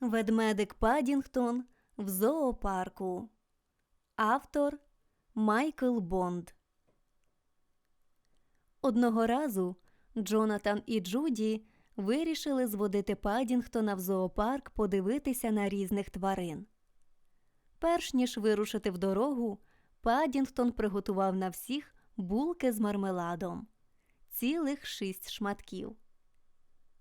Ведмедик Падінгтон в зоопарку. Автор Майкл Бонд. Одного разу Джонатан і Джуді вирішили зводити Падінгтона в зоопарк подивитися на різних тварин. Перш ніж вирушити в дорогу, Падінгтон приготував на всіх булки з мармеладом цілих шість шматків.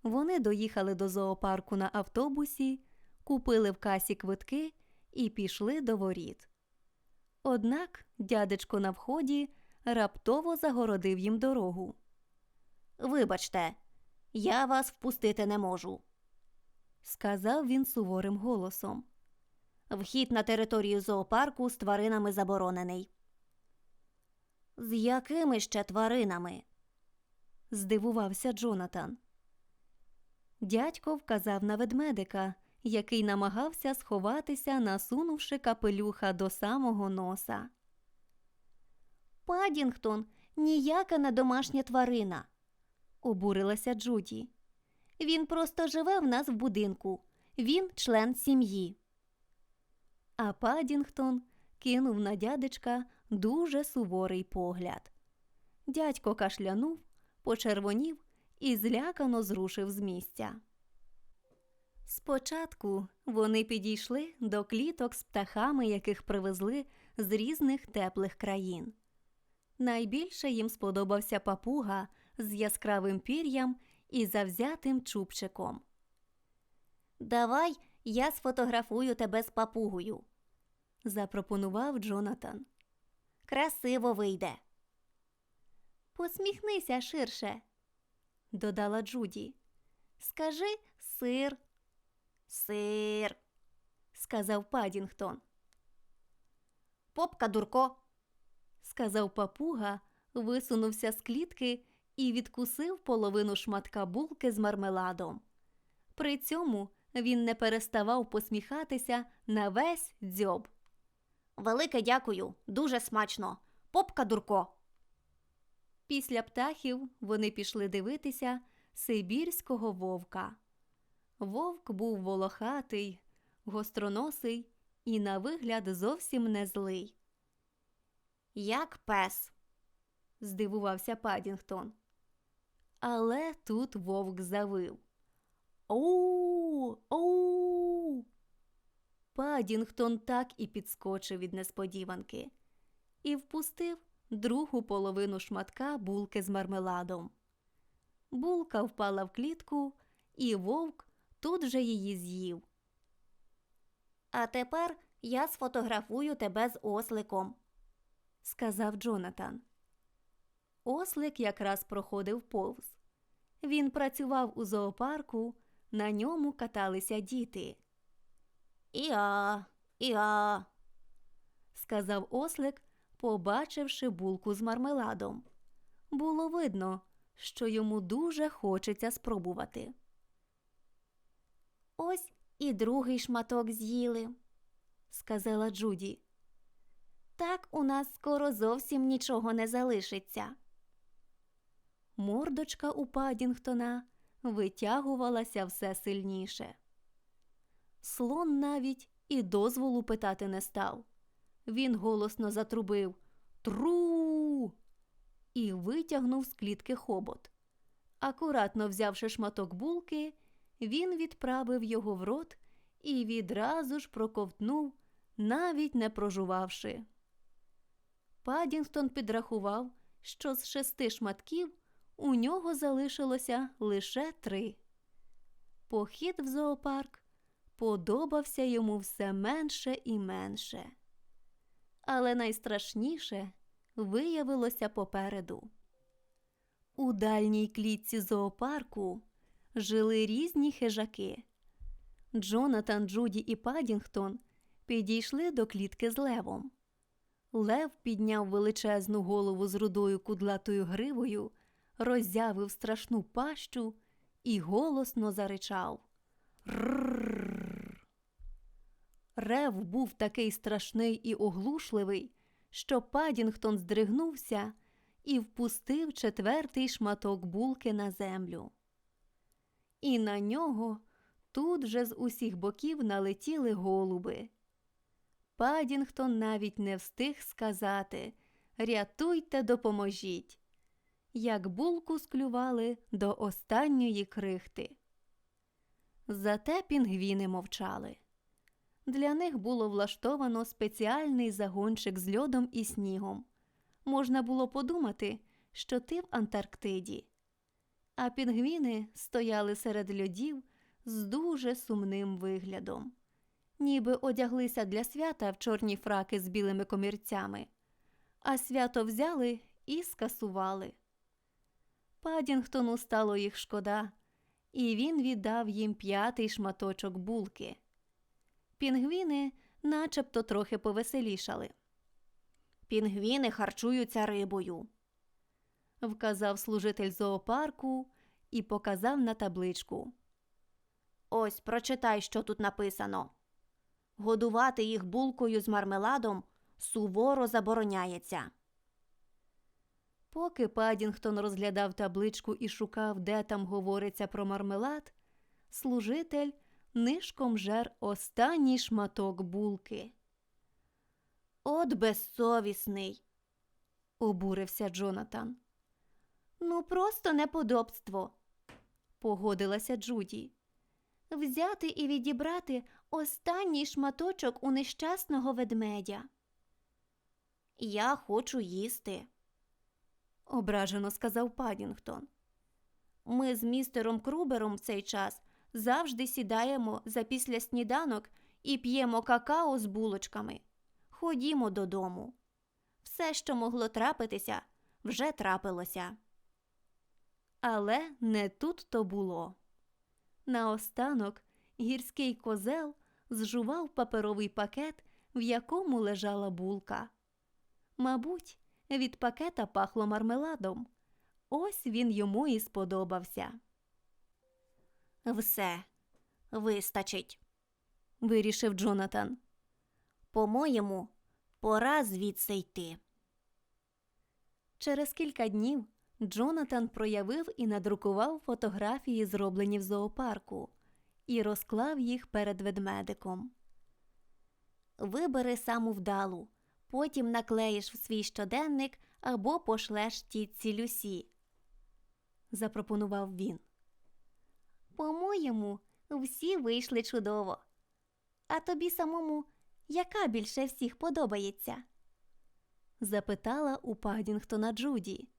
Вони доїхали до зоопарку на автобусі, купили в касі квитки і пішли до воріт. Однак дядечко на вході раптово загородив їм дорогу. Вибачте, я вас впустити не можу. Сказав він суворим голосом. Вхід на територію зоопарку з тваринами заборонений. З якими ще тваринами? Здивувався Джонатан. Дядько вказав на ведмедика, який намагався сховатися, насунувши капелюха до самого носа. Падінгтон ніяка не домашня тварина. Обурилася Джуді. Він просто живе в нас в будинку. Він член сім'ї. А Падінгтон кинув на дядечка дуже суворий погляд. Дядько кашлянув, почервонів і злякано зрушив з місця. Спочатку вони підійшли до кліток з птахами, яких привезли з різних теплих країн. Найбільше їм сподобався папуга з яскравим пір'ям і завзятим чубчиком. Давай я сфотографую тебе з папугою. запропонував Джонатан. Красиво вийде. Посміхнися ширше, додала Джуді. Скажи сир. Сир, сказав Падінгтон. попка дурко. Сказав папуга, висунувся з клітки і відкусив половину шматка булки з мармеладом. При цьому він не переставав посміхатися на весь дзьоб. Велике дякую, дуже смачно. Попка дурко. Після птахів вони пішли дивитися сибірського вовка. Вовк був волохатий, гостроносий і, на вигляд, зовсім не злий. Як пес. здивувався Падінгтон. Але тут вовк завив. Оу, оу. Падінгтон так і підскочив від несподіванки і впустив другу половину шматка булки з мармеладом. Булка впала в клітку, і вовк тут же її з'їв. А тепер я сфотографую тебе з осликом. сказав Джонатан. Ослик якраз проходив повз. Він працював у зоопарку, на ньому каталися діти. Іа, іа. сказав ослик, побачивши булку з мармеладом. Було видно, що йому дуже хочеться спробувати. Ось і другий шматок з'їли. сказала Джуді. Так у нас скоро зовсім нічого не залишиться. Мордочка у Падінгтона витягувалася все сильніше. Слон навіть і дозволу питати не став. Він голосно затрубив Тру. і витягнув з клітки хобот. Акуратно взявши шматок булки, він відправив його в рот і відразу ж проковтнув, навіть не прожувавши. Падінгтон підрахував, що з шести шматків у нього залишилося лише три. Похід в зоопарк подобався йому все менше і менше. Але найстрашніше виявилося попереду. У дальній клітці зоопарку жили різні хижаки. Джонатан, Джуді і Падінгтон підійшли до клітки з левом. Лев підняв величезну голову з рудою кудлатою гривою, роззявив страшну пащу і голосно заричав. Рррррр. Рев був такий страшний і оглушливий, що Падінгтон здригнувся і впустив четвертий шматок булки на землю. І на нього Тут же з усіх боків налетіли голуби. Падінгтон навіть не встиг сказати Рятуйте, допоможіть. Як булку склювали до останньої крихти. Зате пінгвіни мовчали. Для них було влаштовано спеціальний загончик з льодом і снігом. Можна було подумати, що ти в Антарктиді. А пінгвіни стояли серед льодів з дуже сумним виглядом, ніби одяглися для свята в чорні фраки з білими комірцями, а свято взяли і скасували. Падінгтону стало їх шкода, і він віддав їм п'ятий шматочок булки. Пінгвіни начебто трохи повеселішали. Пінгвіни харчуються рибою. Вказав служитель зоопарку і показав на табличку. Ось прочитай, що тут написано. Годувати їх булкою з мармеладом суворо забороняється. Поки Падінгтон розглядав табличку і шукав, де там говориться про мармелад, служитель нишком жер останній шматок булки. От безсовісний. Обурився Джонатан. Ну, просто неподобство. Погодилася Джуді. Взяти і відібрати останній шматочок у нещасного ведмедя. Я хочу їсти. Ображено сказав Падінгтон. Ми з містером Крубером в цей час завжди сідаємо за після сніданок і п'ємо какао з булочками. Ходімо додому. Все, що могло трапитися, вже трапилося. Але не тут то було. Наостанок гірський козел зжував паперовий пакет, в якому лежала булка. Мабуть, від пакета пахло мармеладом. Ось він йому і сподобався. Все, вистачить. Вирішив Джонатан. По-моєму, пора звідси йти. Через кілька днів Джонатан проявив і надрукував фотографії, зроблені в зоопарку, і розклав їх перед ведмедиком. Вибери саму вдалу, потім наклеїш в свій щоденник або пошлеш тітці Люсі. запропонував він. По-моєму, всі вийшли чудово. А тобі самому яка більше всіх подобається? запитала у Падінгтона Джуді.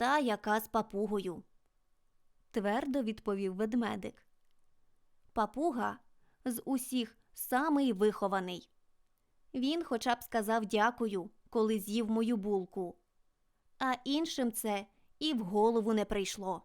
Та яка з папугою. Твердо відповів ведмедик. Папуга з усіх самий вихований. Він хоча б сказав дякую, коли з'їв мою булку. А іншим це і в голову не прийшло.